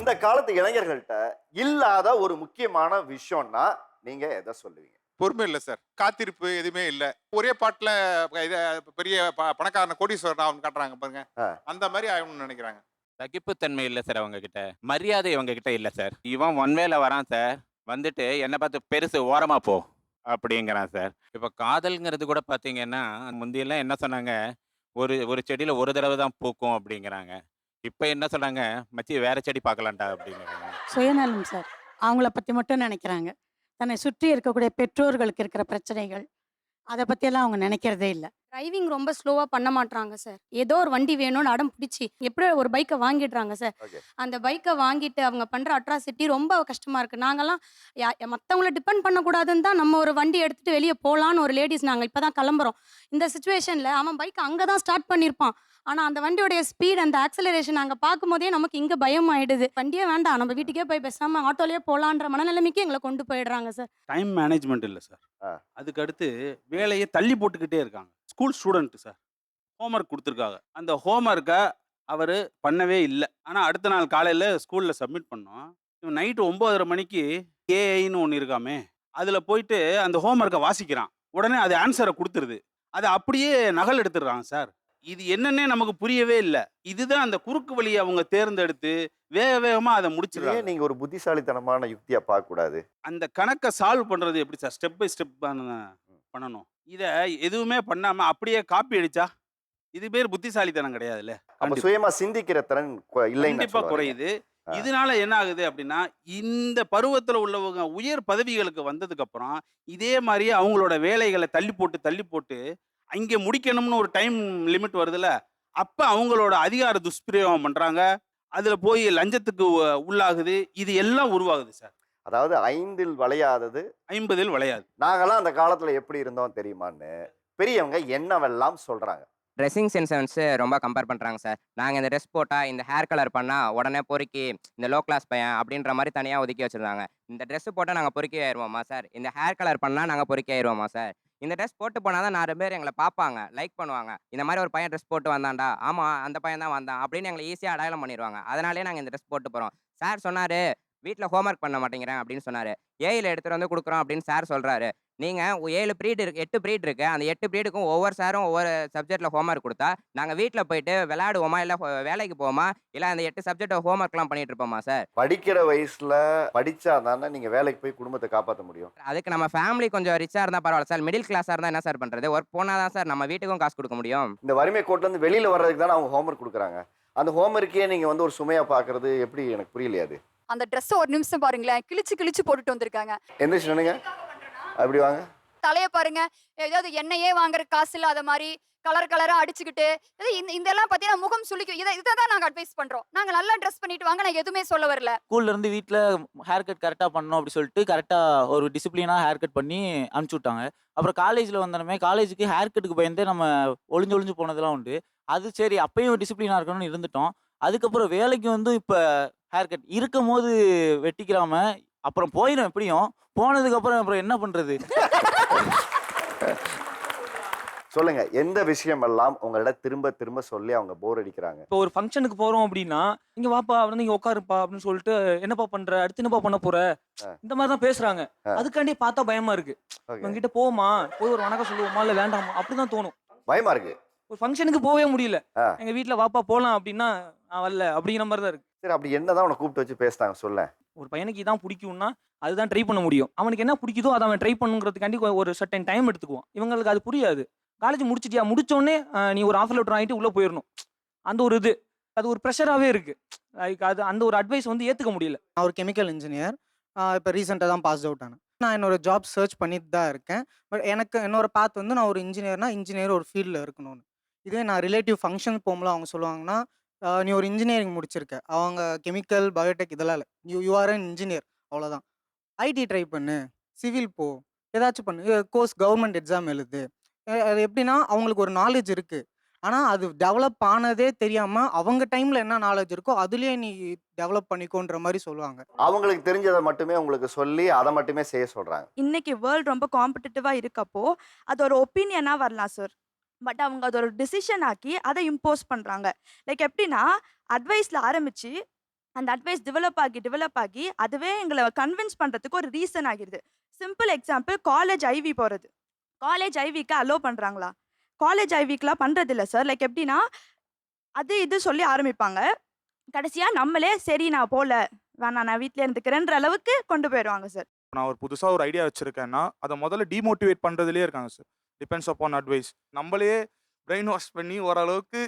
இந்த காலத்து இளைஞர்கள்ட்ட இல்லாத ஒரு முக்கியமான விஷயம்னா நீங்க எதை சொல்லுவீங்க? பொறுமை இல்லை சார். காத்திருப்பு எதுவுமே இல்லை. ஒரே பாட்டில் இதை பெரிய ப- பணக்காரன கோடீஸ்வரன் அவன் காட்டுறாங்க பாருங்க. ஆ. அந்த மாதிரி ஆகணும்னு நினைக்கிறாங்க. சகிப்புத்தன்மை இல்லை சார் அவங்க கிட்ட மரியாதை இவங்க கிட்ட இல்லை சார். இவன் ஒன் வேல வரான் சார். வந்துட்டு என்னை பார்த்து பெருசு ஓரமா போ அப்படிங்கிறான் சார். இப்போ காதல்ங்கிறது கூட பார்த்தீங்கன்னா முந்தியெல்லாம் என்ன சொன்னாங்க? ஒரு ஒரு செடியில் ஒரு தடவை தான் பூக்கும் அப்படிங்கிறாங்க. இப்போ என்ன சொல்றாங்க மச்சி வேற செடி பார்க்கலாம்டா அப்படிங்கிறாங்க. சுயநலம் சார். அவங்கள பற்றி மட்டும் நினைக்கிறாங்க. தன்னை சுற்றி இருக்கக்கூடிய பெற்றோர்களுக்கு இருக்கிற பிரச்சனைகள் அதை பற்றியெல்லாம் அவங்க நினைக்கிறதே இல்லை. டிரைவிங் ரொம்ப ஸ்லோவா பண்ண மாட்றாங்க சார் ஏதோ ஒரு வண்டி வேணும்னு அடம் பிடிச்சி எப்படியோ ஒரு பைக்கை வாங்கிடுறாங்க சார். அந்த பைக்கை வாங்கிட்டு அவங்க பண்ற அட்ராசிட்டி ரொம்ப கஷ்டமா இருக்கு. நாங்கெல்லாம் யா- மத்தவங்கள டிபெண்ட் பண்ணக்கூடாதுன்னு தான் நம்ம ஒரு வண்டி எடுத்துட்டு வெளியே போகலான்னு ஒரு லேடிஸ் நாங்க இப்பதான் கிளம்புறோம். இந்த சுச்சுவேஷன்ல அவன் பைக் அங்கே தான் ஸ்டார்ட் பண்ணியிருப்பான் ஆனா அந்த வண்டியோடைய ஸ்பீட் அந்த ஆக்சலரேஷன் நாங்க பார்க்கும்போதே நமக்கு இங்க பயம் ஆயிடுது. வண்டியே வேண்டாம். நம்ம வீட்டுக்கே போய் பேசாம ஆட்டோலயே போலான்ற மனநிலைமைக்கு எங்களை கொண்டு போயிடுறாங்க சார் டைம் மேனேஜ்மெண்ட் இல்லை சார் ஆ. அதுக்கு அடுத்து வேலையை தள்ளி போட்டுக்கிட்டே இருக்காங்க. School student sir. ஹோம்ஒர்க் கொடுத்துருக்காங்க. அந்த ஹோம்ஒர்க்கை அவர் பண்ணவே இல்லை. ஆனால் அடுத்த நாள் காலையில் ஸ்கூலில் சப்மிட் பண்ணோம். இவன் நைட்டு ஒம்போதரை மணிக்கு ஏஐன்னு ஒன்று இருக்காமே அதில் போயிட்டு அந்த ஹோம்ஒர்க்கை வாசிக்கிறான். உடனே அது ஆன்சரை கொடுத்துருது. அதை அப்படியே நகல் எடுத்துடுறாங்க சார். இது என்னன்னே நமக்கு புரியவே இல்லை. இதுதான் அந்த குறுக்கு வழியை அவங்க தேர்ந்தெடுத்து வேக வேகமாக அதை முடிச்சிடுறாங்க. ஏன் நீங்க ஒரு புத்திசாலித்தனமான யுக்தியா பார்க்க கூடாது அந்த கணக்கை சால்வ் பண்றது எப்படி சார்? ஸ்டெப் பை ஸ்டெப் பண்ணணும். இதை எதுவுமே பண்ணாம அப்படியே காப்பி அடிச்சா இது பேர் புத்திசாலித்தனம் கிடையாதுல்ல அப்ப. சுயமா சிந்திக்கிற திறன் இல்லைன்னு கண்டிப்பா. குறையுது. இதனால என்ன ஆகுது அப்படின்னா இந்த பருவத்துல உள்ளவங்க உயர் பதவிகளுக்கு வந்ததுக்கு அப்புறம் இதே மாதிரியே அவங்களோட வேலைகளை தள்ளி போட்டு தள்ளி போட்டு அங்கே முடிக்கணும்னு ஒரு டைம் லிமிட் வருதுல்ல அப்ப அவங்களோட அதிகார துஷ்பிரயோகம் பண்றாங்க அதுல போய் லஞ்சத்துக்கு உள்ளாகுது இது எல்லாம் உருவாகுது சார் அதாவது ஐந்தில் வளையாதது. ஐம்பதில் விளையாது. நாங்கெல்லாம் அந்த காலத்துல எப்படி இருந்தோம் தெரியுமான்னு பெரியவங்க என்னவெல்லாம் சொல்றாங்க. ட்ரெஸ்ஸிங் சென்ஸை வந்து ரொம்ப கம்பேர் பண்ணுறாங்க சார் நாங்கள் இந்த ட்ரெஸ் போட்டால் இந்த ஹேர் கலர் பண்ணால் உடனே பொறுக்கி இந்த லோ கிளாஸ் பையன் அப்படின்ற மாதிரி தனியாக ஒதுக்கி வச்சுருந்தாங்க. இந்த ட்ரெஸ் போட்டால் நாங்கள் பொறுக்கி ஆயிடுவோமா சார் இந்த ஹேர் கலர் பண்ணால் நாங்கள் பொறுக்கி ஆயிடுவோமா சார் இந்த ட்ரெஸ் போட்டு போனால் தான் நாலு பேர் எங்களை பார்ப்பாங்க லைக் பண்ணுவாங்க. இந்த மாதிரி ஒரு பையன் ட்ரெஸ் போட்டு வந்தான்டா ஆமாம் அந்த பையன் தான் வந்தான் அப்படின்னு எங்களை ஈஸியாக அடையாளம் பண்ணிடுவாங்க அதனாலே நாங்கள் இந்த ட்ரெஸ் போட்டு போகிறோம் சார் சொன்னார் வீட்டில் ஹோம்ஒர்க் பண்ண மாட்டேங்கிறேன் அப்படின்னு சொன்னார். ஏயில் எடுத்துகிட்டு வந்து கொடுக்குறோம் அப்படின்னு சார் சொல்கிறாரு நீங்கள் ஏழு ப்ரீட் இருக்கு எட்டு ப்ரீட் இருக்கு. அந்த எட்டு ப்ரீடுக்கும் ஒவ்வொரு சாரும் ஒவ்வொரு சப்ஜெக்ட்டில் ஹோம்ஒர்க் கொடுத்தா நாங்கள் வீட்டில் போயிட்டு விளையாடுவோமா இல்லை வேலைக்கு போவோமா இல்லை அந்த எட்டு சப்ஜெக்ட் ஹோம்ஒர்க்லாம் பண்ணிட்டு இருப்போமா சார் படிக்கிற வயசுல படிச்சா தானே நீங்க வேலைக்கு போய் குடும்பத்தை காப்பாற்ற முடியும். அதுக்கு நம்ம ஃபேமிலி கொஞ்சம் ரிச்சாக இருந்தால் பரவாயில்ல சார் மிடில் கிளாஸாக இருந்தால் என்ன சார் பண்ணுறது ஒர்க் போனால் தான் சார் நம்ம வீட்டுக்கும் காசு கொடுக்க முடியும். இந்த வறுமை கோட்ல இருந்து வெளியில வர்றதுக்கு தானே அவங்க ஹோம்ஒர்க் கொடுக்குறாங்க. அந்த ஹோம்ஒர்க்கே நீங்க வந்து ஒரு சுமையா பாக்குறது எப்படி எனக்கு புரியலையா அது? அந்த ட்ரெஸ் ஒரு நிமிஷம் பாருங்களேன். கிழிச்சு கிழிச்சு போட்டுட்டு வந்திருக்காங்க. எந்திரிச்சு நின்னுங்க அப்படி வாங்க. தலைய பாருங்க. ஏதாவது எண்ணெயே வாங்குற காசு இல்லாத மாதிரி கலர் கலரா அடிச்சுக்கிட்டு இந்த இதெல்லாம் பார்த்தீங்கன்னா முகம் சுளிக்கும் இதை இதை தான் நாங்கள் அட்வைஸ் பண்றோம். நாங்க நல்லா ட்ரெஸ் பண்ணிட்டு வாங்க. நான் எதுவுமே சொல்ல வரல. ஸ்கூல்ல இருந்து வீட்டில் ஹேர் கட் கரெக்டாக பண்ணணும் அப்படி சொல்லிட்டு கரெக்டாக ஒரு டிசிப்ளினாக ஹேர் கட் பண்ணி அனுப்பிச்சி விட்டாங்க. அப்புறம் காலேஜில் வந்தோடனே காலேஜுக்கு ஹேர் கட்டுக்கு பயந்தே நம்ம ஒளிஞ்சு ஒளிஞ்சு போனதெல்லாம் உண்டு. அது சரி அப்பயும் டிசிப்ளினாக இருக்கணும்னு இருந்துட்டோம். அதுக்கப்புறம் வேலைக்கு வந்து இப்போ ஹேர் கட் இருக்கும் போது வெட்டிக்கிறாம அப்புறம் போயிடும் எப்படியும். போனதுக்கப்புறம் அப்புறம் என்ன பண்ணுறது சொல்லுங்க எந்த விஷயம் எல்லாம் உங்களிடம் திரும்ப திரும்ப சொல்லி அவங்க போர் அடிக்கிறாங்க? இப்போ ஒரு ஃபங்க்ஷனுக்கு போறோம் அப்படின்னா இங்க வாப்பா வந்து இங்க உட்காருப்பா அப்படின்னு சொல்லிட்டு என்னப்பா பண்ற? அடுத்து என்னப்பா பண்ண போற. இந்த மாதிரி தான் பேசுறாங்க. அதுக்காண்டி பார்த்தா பயமா இருக்கு. Okay. இவங்க கிட்ட போவோமா? போய் ஒரு வணக்கம் சொல்லுவோமா? இல்ல வேண்டாமா? அப்படிதான் தோணும். பயமா இருக்கு. ஒரு ஃபங்க்ஷனுக்கு போகவே முடியல. எங்க வீட்ல வாப்பா போலாம் அப்படின்னா நான் வரல அப்படிங்கிற மாதிரி தான் இருக்கு. சரி அப்படி என்னதான் உன்னை கூப்பிட்டு வச்சு பேசினாங்க சொல்ல ஒரு பையனுக்கு இதான் பிடிக்கும்னா அதுதான் ட்ரை பண்ண முடியும். அவனுக்கு என்ன பிடிக்குதோ அதை அவன் ட்ரை பண்ணுங்கிறதுக்காண்டி ஒரு சர்டன் டைம் எடுத்துக்குவான். இவங்களுக்கு அது புரியாது. காலேஜ் முடிச்சிட்டியா? முடிச்சோடனே நீ ஒரு ஆஃபர் லெட்டர் வாங்கிட்டு உள்ள போயிடணும். அந்த ஒரு இது. அது ஒரு ப்ரெஷராகவே இருக்கு. லைக் அது அந்த ஒரு அட்வைஸ் வந்து ஏத்துக்க முடியல. நான் ஒரு கெமிக்கல் இன்ஜினியர் இப்போ ரீசெண்டாக தான் பாஸ் அவுட் ஆனேன். நான் என்னோட ஜாப் சர்ச் பண்ணிட்டு தான் இருக்கேன். பட் எனக்கு என்னோட பாத் வந்து நான் ஒரு இன்ஜினியர்னா இன்ஜினியர் ஒரு ஃபீல்டில் இருக்கணும்னு. இதே நான் ரிலேட்டிவ் ஃபங்க்ஷன் போகும்போது அவங்க சொல்லுவாங்கன்னா நீ ஒரு இன்ஜினியரிங் முடிச்சிருக்க. அவங்க கெமிக்கல் பயோடெக் இதெல்லாம் இல்லை. You you are an engineer அவ்வளோதான் ஐடி ட்ரை பண்ணு. சிவில் போ. ஏதாச்சும் பண்ணு. கோர்ஸ் கவர்மெண்ட் எக்ஸாம் எழுது. அது எப்படின்னா அவங்களுக்கு ஒரு நாலேஜ் இருக்குது ஆனால் அது டெவலப் ஆனதே தெரியாமல் அவங்க டைமில் என்ன நாலேஜ் இருக்கோ அதுலேயே நீ டெவலப் பண்ணிக்கோன்ற மாதிரி சொல்லுவாங்க. அவங்களுக்கு தெரிஞ்சதை மட்டுமே உங்களுக்கு சொல்லி அதை மட்டுமே செய்ய சொல்றாங்க. இன்னைக்கு வேர்ல்டு ரொம்ப காம்படிட்டிவாக இருக்கப்போ அது ஒரு ஒப்பீனியனாக வரலாம் சார் பட் அவங்க அது ஒரு டிசிஷன் ஆக்கி அதை இம்போஸ் பண்ணுறாங்க லைக் எப்படின்னா அட்வைஸில் ஆரம்பித்து அந்த அட்வைஸ் டெவலப் ஆகி டெவலப் ஆகி அதுவே எங்களை கன்வின்ஸ் பண்ணுறதுக்கு ஒரு ரீசன் ஆகிடுது சிம்பிள் எக்ஸாம்பிள் காலேஜ் ஐவி போகிறது காலேஜ் ஐவிக்கு அலோவ் பண்ணுறாங்களா காலேஜ் ஐவிக்கெலாம் பண்ணுறதில்ல சார் லைக் எப்படின்னா அது இது சொல்லி ஆரம்பிப்பாங்க. கடைசியாக நம்மளே சரி நான் போகல வேணாம் நான் வீட்டிலே இருந்துக்கிறேன்ற அளவுக்கு கொண்டு போயிடுவாங்க சார் நான் ஒரு புதுசாக ஒரு ஐடியா வச்சுருக்கேன்னா அதை முதல்ல டிமோட்டிவேட் பண்ணுறதுலேயே இருக்காங்க சார் டிபெண்ட்ஸ் அப்பான் அட்வைஸ் நம்மளே பிரெயின் வாஷ் பண்ணி ஓரளவுக்கு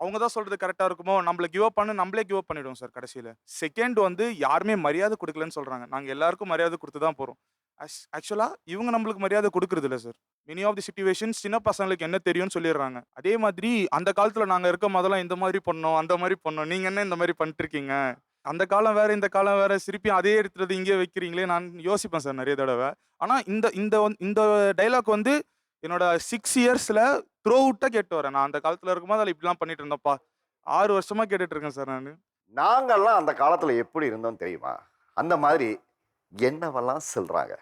அவங்க தான் சொல்கிறது கரெக்டாக இருக்குமோ நம்மளை கிவ் அப் பண்ண நம்மளே கிவ் அப் பண்ணிவிடுவோம் சார் கடைசியில். செகண்ட் வந்து யாருமே மரியாதை கொடுக்கலன்னு சொல்கிறாங்க நாங்கள் எல்லாருக்கும் மரியாதை கொடுத்து தான் போகிறோம் ஆக்சுவலாக இவங்க நம்மளுக்கு மரியாதை கொடுக்குறது இல்லை sir many of the situations சின்ன பசங்களுக்கு என்ன தெரியும்னு சொல்லிடுறாங்க. அதே மாதிரி அந்த காலத்தில் நாங்கள் இருக்க முதல்ல இந்த மாதிரி பண்ணோம் அந்த மாதிரி பண்ணோம். நீங்கள் என்ன இந்த மாதிரி பண்ணிட்டுருக்கீங்க? அந்த காலம் வேறு இந்த காலம் வேறு திருப்பி அதே எடுத்துறது இங்கே வைக்கிறீங்களே நான் யோசிப்பேன் சார் நிறைய தடவை. ஆனால் இந்த இந்த இந்த டைலாக் வந்து என்னோட சிக்ஸ் இயர்ஸில் த்ரோ அவுட்டாக கேட்டு வரேன். நான் அந்த காலத்தில் இருக்கும்போது அதில் இப்படிலாம் பண்ணிட்டு இருந்தேன்ப்பா. ஆறு வருஷமா கேட்டுட்டு இருக்கேன் சார் நான். நாங்கெல்லாம் அந்த காலத்துல எப்படி இருந்தோம் தெரியுமா? அந்த மாதிரி என்னவெல்லாம் சொல்றாங்க?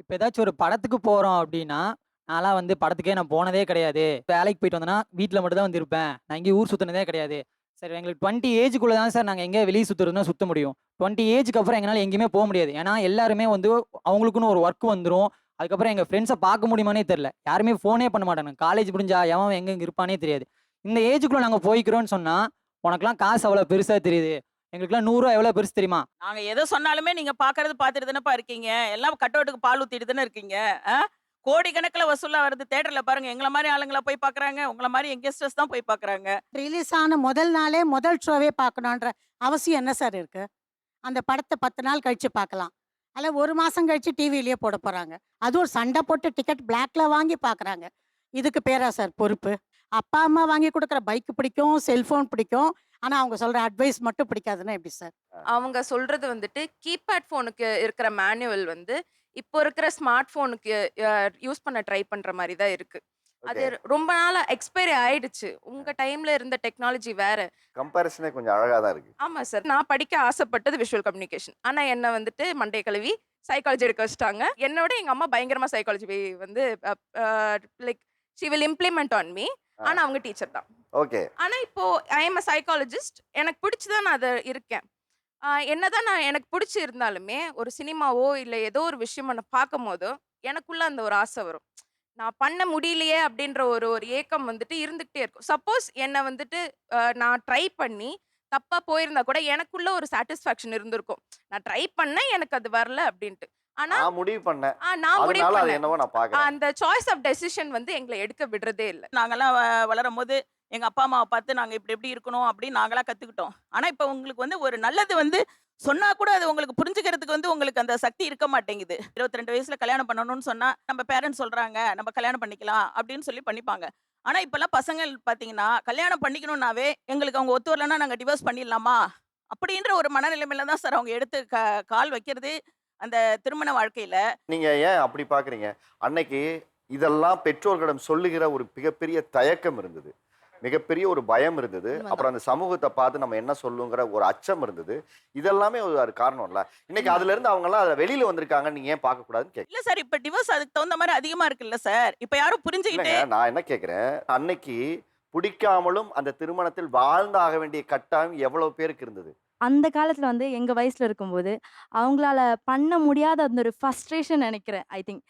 இப்போ ஏதாச்சும் ஒரு படத்துக்கு போகிறோம் அப்படின்னா நான்லாம் வந்து படத்துக்கே நான் போனதே கிடையாது. வேலைக்கு போயிட்டு வந்தேன்னா வீட்டில் மட்டும் தான் வந்து இருப்பேன் நான் எங்கேயும் ஊர் சுற்றினதே கிடையாது. சரி எங்களுக்கு டுவெண்ட்டி ஏஜுக்குள்ளே தான் சார் நாங்கள் எங்கே வெளியே சுற்றுறதுனா சுற்ற முடியும். டுவெண்ட்டி ஏஜுக்கு அப்புறம் எங்களால் எங்கேயுமே போக முடியாது. ஏன்னா எல்லாருமே வந்து அவங்களுக்குன்னு ஒரு ஒர்க் வந்துடும் அதுக்கப்புறம் எங்கள் ஃப்ரெண்ட்ஸை பார்க்க முடியுமானே தெரில யாருமே ஃபோனே பண்ண மாட்டாங்க காலேஜ் முடிஞ்சா எவன் எங்கே இருப்பானே தெரியாது. இந்த ஏஜுக்குள்ளே நாங்கள் போய்க்கிறோன்னு சொன்னால் உனக்குலாம் காசு அவ்வளோ பெருசாக தெரியுது. எங்களுக்குலாம் நூறுரூவா எவ்வளோ பெருசு தெரியுமா? நாங்க எதை சொன்னாலுமே நீங்க பாக்குறது பாத்துட்டு தானேப்பா இருக்கீங்க. எல்லாம் கட்டோட்டுக்கு பால் ஊத்திட்டு தானே இருக்கீங்க. கோடி கணக்கில் வசூலா வருது. தேட்டர்ல பாருங்க எங்களை மாதிரி ஆளுங்கள போய் பாக்குறாங்க உங்களை மாதிரி யங்கஸ்டர்ஸ் தான் போய் பாக்குறாங்க ரிலீஸ் ஆன முதல் நாளே முதல் ஷோவே பார்க்கணுன்ற அவசியம் என்ன சார் இருக்கு? அந்த படத்தை பத்து நாள் கழிச்சு பார்க்கலாம். அல்ல ஒரு மாதம் கழிச்சு டிவிலேயே போட போகிறாங்க அது ஒரு சண்டை போட்டு டிக்கெட் பிளாக்ல வாங்கி பார்க்குறாங்க இதுக்கு பேரா சார் பொறுப்பு. அப்பா அம்மா வாங்கி கொடுக்குற பைக்கு பிடிக்கும் செல்ஃபோன் பிடிக்கும். ஆனால் அவங்க சொல்கிற அட்வைஸ் மட்டும் பிடிக்காதுன்னா எப்படி சார் அவங்க சொல்கிறது வந்துட்டு கீபேட் ஃபோனுக்கு இருக்கிற மேனுவல் வந்து இப்போ இருக்கிற ஸ்மார்ட் ஃபோனுக்கு யூஸ் பண்ண ட்ரை பண்ணுற மாதிரி தான் இருக்குது அது. ரொம்ப நாளா எக்ஸ்பைரி ஆயிடுச்சு. உங்க டைம்ல இருந்த டெக்னாலஜி வேற. கம்பேரிசனே கொஞ்சம் அழகா தான் இருக்கு. ஆமா சார் நான் படிக்க ஆசைப்பட்டது விஷுவல் கம்யூனிகேஷன் ஆனா என்ன வந்துட்டு மண்டே கழுவி சைக்காலஜி எடுக்க வச்சிட்டாங்க. என்னோட எங்க அம்மா பயங்கரமா சைக்காலஜி வந்து like she will implement on me ஆனா அவங்க டீச்சர் தான். ஓகே. ஆனா இப்போ ஐ எம் அ சைக்காலஜிஸ்ட் எனக்கு பிடிச்சுதான் நான் அதை இருக்கேன். என்னதான் நான் எனக்கு பிடிச்சி இருந்தாலுமே ஒரு சினிமாவோ இல்லை ஏதோ ஒரு விஷயம் நான் பார்க்கும் போதோ எனக்குள்ள அந்த ஒரு ஆசை வரும். நான் பண்ண முடியலையே அப்படின்ற ஒரு ஒரு ஏக்கம் வந்துட்டு இருந்துகிட்டே இருக்கும். சப்போஸ் என்னை வந்துட்டு நான் ட்ரை பண்ணி தப்பா போயிருந்தா கூட எனக்குள்ள ஒரு சாட்டிஸ்ஃபேக்ஷன் இருந்திருக்கும். நான் ட்ரை பண்ணேன் எனக்கு அது வரல அப்படின்ட்டு. ஆனா நான் முடிவு பண்ணேன். ஆ, நான் முடிவு அதனால அது பண்ணேன். என்னவோ நான் பாக்குறேன். அந்த சாய்ஸ் ஆஃப் டெசிஷன் வந்து எங்களை எடுக்க விடுறதே இல்லை. நாங்கெல்லாம் வ- வளரும் போது எங்க அப்பா அம்மாவை பார்த்து நாங்க இப்படி எப்படி இருக்கணும் அப்படின்னு நாங்களா கத்துக்கிட்டோம். ஆனா இப்போ உங்களுக்கு வந்து ஒரு நல்லது வந்து சொன்னா கூட அது உங்களுக்கு புரிஞ்சுக்கிறதுக்கு வந்து உங்களுக்கு அந்த சக்தி இருக்க மாட்டேங்குது. இருபத்தி ரெண்டு வயசுல கல்யாணம் பண்ணணும்னு சொன்னா நம்ம பேரண்ட்ஸ் சொல்றாங்க நம்ம கல்யாணம் பண்ணிக்கலாம் அப்படின்னு சொல்லி பண்ணிப்பாங்க. ஆனா இப்பெல்லாம் பசங்கள் பாத்தீங்கன்னா கல்யாணம் பண்ணிக்கணும்னாவே எங்களுக்கு அவங்க ஒத்து வரலன்னா நாங்க டிவோர்ஸ் பண்ணிடலாமா? அப்படின்ற ஒரு மனநிலைமையில தான் சார் அவங்க எடுத்து க- கால் வைக்கிறது அந்த திருமண வாழ்க்கையில. நீங்க ஏன் அப்படி பாக்குறீங்க அன்னைக்கு இதெல்லாம் பெற்றோர்களிடம் சொல்லுகிற ஒரு மிகப்பெரிய தயக்கம் இருந்தது. மிகப்பெரிய ஒரு பயம் இருந்தது. அப்புறம் அந்த சமூகத்தை பார்த்து நம்ம என்ன சொல்லுங்கிற ஒரு அச்சம் இருந்தது. இதெல்லாமே ஒரு ஒரு காரணம் இல்ல இன்னைக்கு அதுல இருந்து அவங்க எல்லாம் அதுல வெளியில வந்திருக்காங்க நீங்க ஏன் பார்க்க கூடாதுன்னு கேட்க இல்ல சார் இப்ப டிவோர்ஸ் அதுக்கு தகுந்த மாதிரி அதிகமா இருக்குல்ல சார். இப்ப யாரும் புரிஞ்சுக்கிட்டு நான் என்ன கேக்குறேன்? அன்னைக்கு பிடிக்காமலும் அந்த திருமணத்தில் வாழ்ந்தாக வேண்டிய கட்டாயம் எவ்வளவு பேருக்கு இருந்தது? அந்த காலத்தில் வந்து எங்கள் வயசில் இருக்கும்போது அவங்களால பண்ண முடியாத அந்த ஒரு ஃபஸ்ட்ரேஷன் நினைக்கிறேன் ஐ திங்க்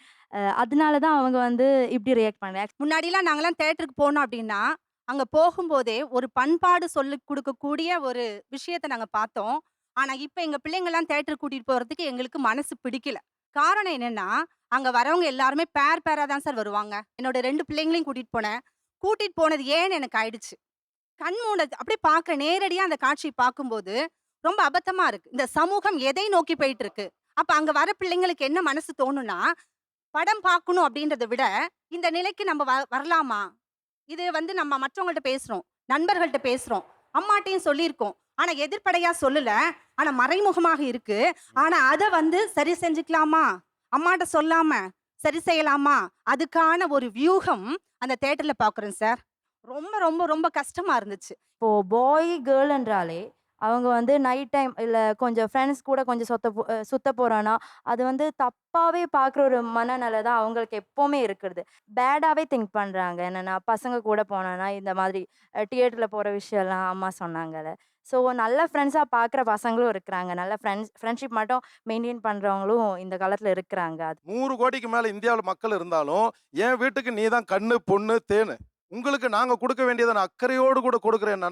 அதனால தான் அவங்க வந்து இப்படி ரியாக்ட் பண்ணாங்க. முன்னாடிலாம் நாங்கெல்லாம் தேட்டருக்கு போனோம் அப்படின்னா அங்க போகும்போதே ஒரு பண்பாடு சொல்லி கொடுக்கக்கூடிய ஒரு விஷயத்தை நாங்க பார்த்தோம். ஆனா இப்ப எங்க பிள்ளைங்கெல்லாம் தேட்டர் கூட்டிட்டு போறதுக்கு எங்களுக்கு மனசு பிடிக்கல. காரணம் என்னன்னா அங்க வரவங்க எல்லாருமே பேர் பேரா தான் சார் வருவாங்க. என்னோட ரெண்டு பிள்ளைங்களையும் கூட்டிட்டு போனேன். கூட்டிட்டு போனது ஏன்னு எனக்கு ஆயிடுச்சு. கண் மூடது அப்படியே பார்க்க நேரடியா அந்த காட்சியை பார்க்கும்போது ரொம்ப அபத்தமா இருக்கு. இந்த சமூகம் எதை நோக்கி போயிட்டு இருக்கு அப்ப அங்க வர பிள்ளைங்களுக்கு என்ன மனசு தோணும்னா படம் பார்க்கணும் அப்படின்றத விட இந்த நிலைக்கு நம்ம வ- வரலாமா? இது வந்து நம்ம மற்றவங்கள்ட்ட பேசுறோம் நண்பர்கள்ட்ட பேசுறோம் அம்மாட்டையும் சொல்லியிருக்கோம். ஆனா எதிர்ப்படையா சொல்லல. ஆனா மறைமுகமாக இருக்கு. ஆனா அதை வந்து சரி செஞ்சுக்கலாமா? அம்மாட்ட சொல்லாம சரி செய்யலாமா? அதுக்கான ஒரு வியூகம் அந்த தேட்டர்ல பாக்குறேன் சார். ரொம்ப ரொம்ப ரொம்ப கஷ்டமா இருந்துச்சு. இப்போ பாய் கேர்ள்ன்றாலே அவங்க வந்து நைட் டைம் இல்லை கொஞ்சம் ஃப்ரெண்ட்ஸ் கூட கொஞ்சம் சொத்த போ- அஹ் சுத்த போகிறான்னா அது வந்து தப்பாகவே பார்க்குற ஒரு மனநிலை தான் அவங்களுக்கு எப்போவுமே இருக்கிறது. பேடாகவே திங்க் பண்ணுறாங்க என்னென்னா பசங்க கூட போனோன்னா இந்த மாதிரி தியேட்டரில் போகிற விஷயம்லாம் அம்மா சொன்னாங்கல்ல. ஸோ நல்ல ஃப்ரெண்ட்ஸாக பார்க்குற பசங்களும் இருக்கிறாங்க. நல்ல ஃப்ரெண்ட்ஸ் ஃப்ரெண்ட்ஷிப் மட்டும் மெயின்டைன் பண்ணுறவங்களும் இந்த காலத்தில் இருக்கிறாங்க அது. நூறு கோடிக்கு மேலே இந்தியாவில் மக்கள் இருந்தாலும் என் வீட்டுக்கு நீ தான் கண்ணு பொண்ணு தேனு. உங்களுக்கு நாங்கள் கொடுக்க வேண்டியதை நான் அக்கறையோடு கூட கொடுக்குறேன்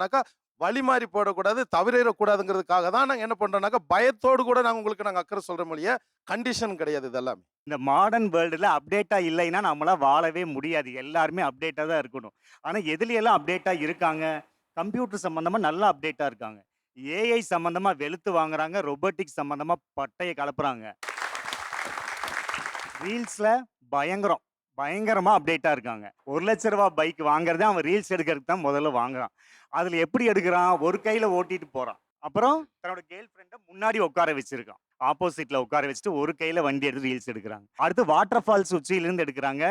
வழி மாறி போடக்கூடாது தவிரக்கூடாதுங்கிறதுக்காக தான் நாங்கள் என்ன பண்ணுறோம்னாக்கா பயத்தோடு கூட நாங்கள் உங்களுக்கு நாங்கள் அக்கறை சொல்கிற மொழியே கண்டிஷன் கிடையாது இதெல்லாம். இந்த மாடர்ன் வேர்ல்டில் அப்டேட்டாக இல்லைன்னா நம்மளால் வாழவே முடியாது. எல்லாருமே அப்டேட்டாக தான் இருக்கணும். ஆனால் எதுலையெல்லாம் அப்டேட்டாக இருக்காங்க? கம்ப்யூட்டர் சம்மந்தமாக நல்லா அப்டேட்டாக இருக்காங்க. ஏஐ சம்மந்தமாக வெளுத்து வாங்குறாங்க ரொபோட்டிக் சம்மந்தமாக பட்டையை கலப்புறாங்க. ரீல்ஸில் பயங்கரம். பயங்கரமாக அப்டேட்டாக இருக்காங்க. ஒரு லட்ச ரூபா பைக் வாங்குறதே அவன் ரீல்ஸ் எடுக்கிறதுக்கு தான் முதல்ல வாங்குறான். அதில் எப்படி எடுக்கிறான்? ஒரு கையில் ஓட்டிட்டு போகிறான் அப்புறம் தன்னோட கேர்ள் ஃப்ரெண்டை முன்னாடி உட்கார வச்சிருக்கான். ஆப்போசிட்ல உட்கார வச்சுட்டு ஒரு கையில வண்டி எடுத்து ரீல்ஸ் எடுக்கிறாங்க. அடுத்து வாட்டர் ஃபால்ஸ் உச்சியிலிருந்து எடுக்கிறாங்க.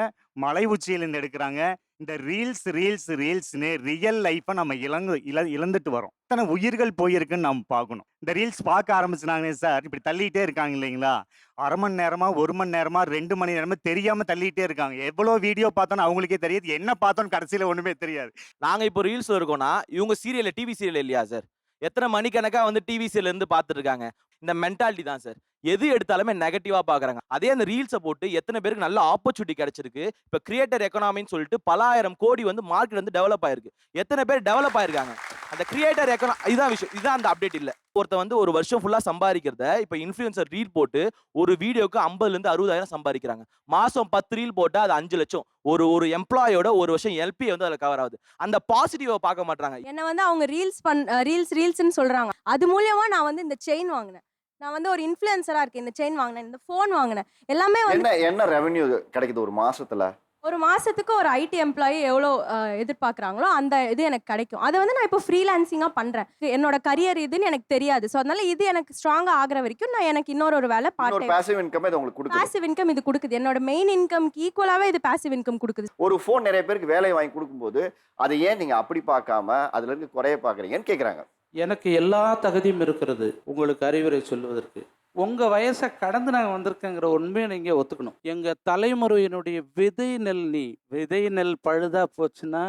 மலை உச்சியிலிருந்து எடுக்கிறாங்க. இந்த ரீல்ஸ் ரீல்ஸ் ரீல்ஸ்னு ரியல் லைஃப்பை நம்ம இழந்து இழ இழந்துட்டு வரோம் இத்தனை உயிர்கள் போயிருக்குன்னு நம்ம பார்க்கணும். இந்த ரீல்ஸ் பார்க்க ஆரம்பிச்சினாங்க சார் இப்படி தள்ளிட்டே இருக்காங்க இல்லைங்களா? அரை மணி நேரமா ஒரு மணி நேரமா ரெண்டு மணி நேரமா தெரியாம தள்ளிட்டே இருக்காங்க. எவ்வளோ வீடியோ பார்த்தோன்னு அவங்களுக்கே தெரியாது. என்ன பார்த்தோன்னு கடைசியில ஒண்ணுமே தெரியாது. நாங்க இப்போ ரீல்ஸ் இருக்கோம்னா இவங்க சீரியல் டிவி சீரியல் இல்லையா சார் எத்தனை மணிக்கணக்கா வந்து டிவிசியிலேருந்து இருந்து பார்த்துட்டு இருக்காங்க? இந்த மென்டாலிட்டி தான் சார் எது எடுத்தாலுமே நெகட்டிவாக பார்க்குறாங்க அதே அந்த ரீல்ஸை போட்டு எத்தனை பேருக்கு நல்ல ஆப்பர்ச்சுனிட்டி கிடைச்சிருக்கு. இப்போ கிரியேட்டர் எக்கனாமின்னு சொல்லிட்டு பலாயிரம் கோடி வந்து மார்க்கெட் வந்து டெவலப் ஆயிருக்கு. எத்தனை பேர் டெவலப் ஆயிருக்காங்க? அந்த கிரியேட்டர் எக்கனா இதுதான் விஷயம். இதுதான் அந்த அப்டேட் இல்லை. ஒருத்த வந்து ஒரு வருஷம் ஃபுல்லாக சம்பாதிக்கிறத இப்போ இன்ஃப்ளூயன்சர் ரீல் போட்டு ஒரு வீடியோக்கு ஐம்பதுலேருந்து அறுபதாயிரம் சம்பாதிக்கிறாங்க. மாதம் பத்து ரீல் போட்டால் அது அஞ்சு லட்சம். ஒரு ஒரு எம்ப்ளாயோட ஒரு வருஷம் எல்பி வந்து அதில் கவர் ஆகுது. அந்த பாசிட்டிவை பார்க்க மாட்டாங்க என்னை வந்து அவங்க ரீல்ஸ் பண் ரீல்ஸ் ரீல்ஸ்ன்னு சொல்கிறாங்க அது மூலியமாக நான் வந்து இந்த செயின் வாங்கினேன். நான் வந்து ஒரு இன்ஃப்ளூயன்சரா இருக்கேன் இந்த செயின் வாங்கினேன் இந்த ஃபோன் வாங்கினேன். எல்லாமே வந்து என்ன என்ன ரெவென்யூ கிடைக்குது ஒரு மாசத்துல? ஒரு மாசத்துக்கு ஒரு ஐடி எம்ப்ளாயி எவ்வளோ அஹ், எதிர்பார்க்குறாங்களோ அந்த இது எனக்கு கிடைக்கும். அதை வந்து நான் இப்போ ஃப்ரீலான்சிங்காக பண்ணுறேன் என்னோட கரியர் இதுன்னு எனக்கு தெரியாது. ஸோ அதனால இது எனக்கு ஸ்ட்ராங்காக ஆகுற வரைக்கும் நான் எனக்கு இன்னொரு ஒரு வேலை பார்ட் இன்னொரு பாசிவ் இன்கம் இது உங்களுக்கு கொடுக்குது. பாசிவ் இன்கம் இது கொடுக்குது. என்னோட மெயின் இன்கம்க்கு ஈக்குவலாகவே இது பாசிவ் இன்கம் கொடுக்குது. ஒரு ஃபோன் நிறைய பேருக்கு வேலை வாங்கி கொடுக்கும்போது அதை ஏன் நீங்க அப்படி பார்க்காம அதுல இருந்து குறைய பாக்குறீங்கன்னு கேக்குறாங்க. எனக்கு எல்லா தகுதியும் இருக்கிறது உங்களுக்கு அறிவுரை சொல்வதற்கு உங்கள் வயசை கடந்து நாங்கள் வந்திருக்கேங்கிற உண்மையை நீங்கள் ஒத்துக்கணும். எங்கள் தலைமுறையினுடைய விதை நெல் நீ விதை நெல் பழுதாக போச்சுன்னா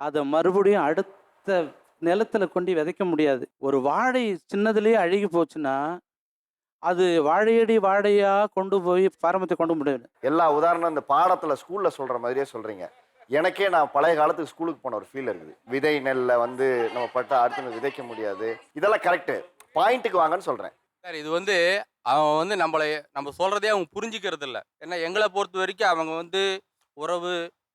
அதை மறுபடியும் அடுத்த நிலத்தில் கொண்டு விதைக்க முடியாது. ஒரு வாழை சின்னதுலேயே அழுகி போச்சுன்னா அது வாழையடி வாழையாக கொண்டு போய் பாரம்பரியத்தை கொண்டு முடியாது எல்லா உதாரணம் இந்த பாடத்தில் ஸ்கூலில் சொல்கிற மாதிரியே சொல்கிறீங்க எனக்கே நான் பழைய காலத்துக்கு ஸ்கூலுக்கு போன ஒரு ஃபீல் இருக்குது. விதை நெல்லை வந்து நம்ம பட்ட அடுத்து விதைக்க முடியாது. இதெல்லாம் கரெக்ட் பாயிண்ட்டுக்கு வாங்கன்னு சொல்றேன். சார் இது வந்து அவன் வந்து நம்மளை நம்ம சொல்கிறதே அவங்க புரிஞ்சிக்கிறது இல்லை. ஏன்னா எங்களை பொறுத்த வரைக்கும் அவங்க வந்து உறவு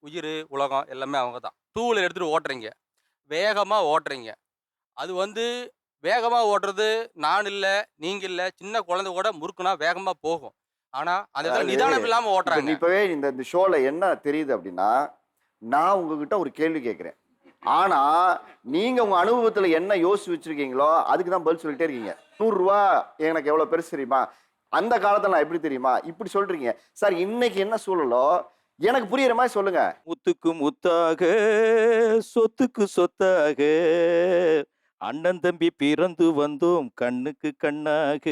உயிர் உலகம் எல்லாமே அவங்க தான். டூ வீலர் எடுத்துகிட்டு ஓட்டுறீங்க. வேகமாக ஓட்டுறீங்க. அது வந்து வேகமாக ஓட்டுறது நான் இல்லை நீங்கள் இல்லை சின்ன குழந்தை கூட முறுக்குனா வேகமாக போகும். ஆனால் அந்த நிதானம் இல்லாமல் ஓட்டுறாங்க. இப்பவே இந்த இந்த ஷோல என்ன தெரியுது அப்படின்னா நான் உங்ககிட்ட ஒரு கேள்வி கேட்குறேன் ஆனா நீங்க உங்க அனுபவத்துல என்ன யோசிச்சு வச்சிருக்கீங்களோ அதுக்கு தான் பதில் சொல்லிட்டே இருக்கீங்க. நூறு ரூபா எனக்கு எவ்வளவு பெருசு தெரியுமா? அந்த காலத்துல நான் எப்படி தெரியுமா? இப்படி சொல்றீங்க. சார் இன்னைக்கு என்ன சூழலோ எனக்கு புரியுற மாதிரி சொல்லுங்க. முத்துக்கு முத்தாக சொத்துக்கு சொத்தாக. அண்ணன் தம்பி பிறந்து வந்தோம் கண்ணுக்கு கண்ணாக.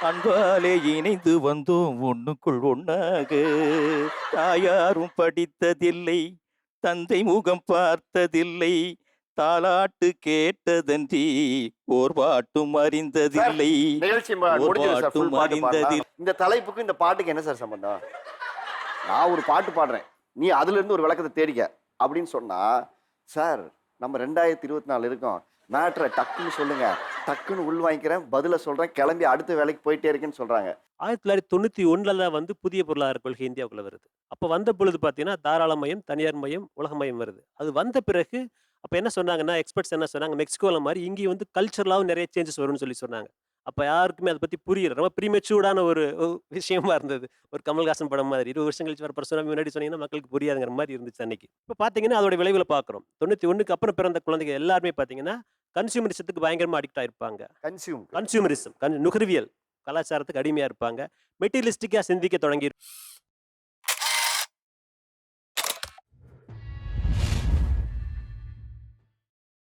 அன்பாலே இணைந்து வந்தோம் ஒண்ணுக்குள் ஒண்ணாக தாயாரும் படித்ததில்லை தந்தை முகம் பார்த்ததில்லை தாலாட்டு கேட்டதன்றி ஓர் பாட்டும் அறிந்ததில்லை பாட்டும். அறிந்ததில்லை இந்த தலைப்புக்கும் இந்த பாட்டுக்கு என்ன சார் சம்பந்தம்? நான் ஒரு பாட்டு பாடுறேன். நீ அதுல இருந்து ஒரு விளக்கத்தை தேடிக்க. அப்படின்னு சொன்னா சார் நம்ம ரெண்டாயிரத்தி இருபத்தி நாலு இருக்கோம். மேட்ரை டக்குன்னு சொல்லுங்க. டக்குன்னு உள் வாங்கிக்கிறேன் பதில சொல்கிறேன் கிளம்பி அடுத்த வேலைக்கு போயிட்டே இருக்குன்னு சொல்கிறாங்க ஆயிரத்தி தொள்ளாயிரத்தி தொண்ணூற்றி ஒன்றில் தான் வந்து புதிய பொருளாதார கொள்கை இந்தியாவுக்குள்ள வருது. அப்போ வந்த பொழுது பார்த்தீங்கன்னா தாராள மயம் தனியார் மயம் உலக மயம் வருது. அது வந்த பிறகு அப்போ என்ன சொன்னாங்கன்னா எக்ஸ்பர்ட்ஸ் என்ன சொன்னாங்க மெக்சிகோவில் மாதிரி இங்கேயும் வந்து கல்ச்சரலாகவும் நிறைய சேஞ்சஸ் வரும்னு சொல்லி சொன்னாங்க. அப்போ யாருக்குமே அதை பற்றி புரியல. ரொம்ப ப்ரீமெச்சூர்டான ஒரு விஷயமா இருந்தது. ஒரு கமல்ஹாசன் படம் மாதிரி. இருபது வருஷம் கழிச்சு வர பர்சனாக முன்னாடி சொன்னீங்கன்னா மக்களுக்கு புரியாதுங்கிற மாதிரி இருந்துச்சு அன்னைக்கு. இப்போ பார்த்தீங்கன்னா அதோட விளைவுல பார்க்குறோம் தொண்ணூற்றி ஒன்றுக்கு அப்புறம் பிறந்த குழந்தைங்க எல்லாருமே பார்த்தீங்கன்னா கன்சியூமரிசத்துக்கு பயங்கரமாக அடிக்ட் ஆயிருப்பாங்க. கன்சியூம் கன்சியூமரிசம் கன் நுகர்வியல் கலாச்சாரத்துக்கு அடிமையாக இருப்பாங்க. மெட்டீரியலிஸ்டிக்காக சிந்திக்க தொடங்கி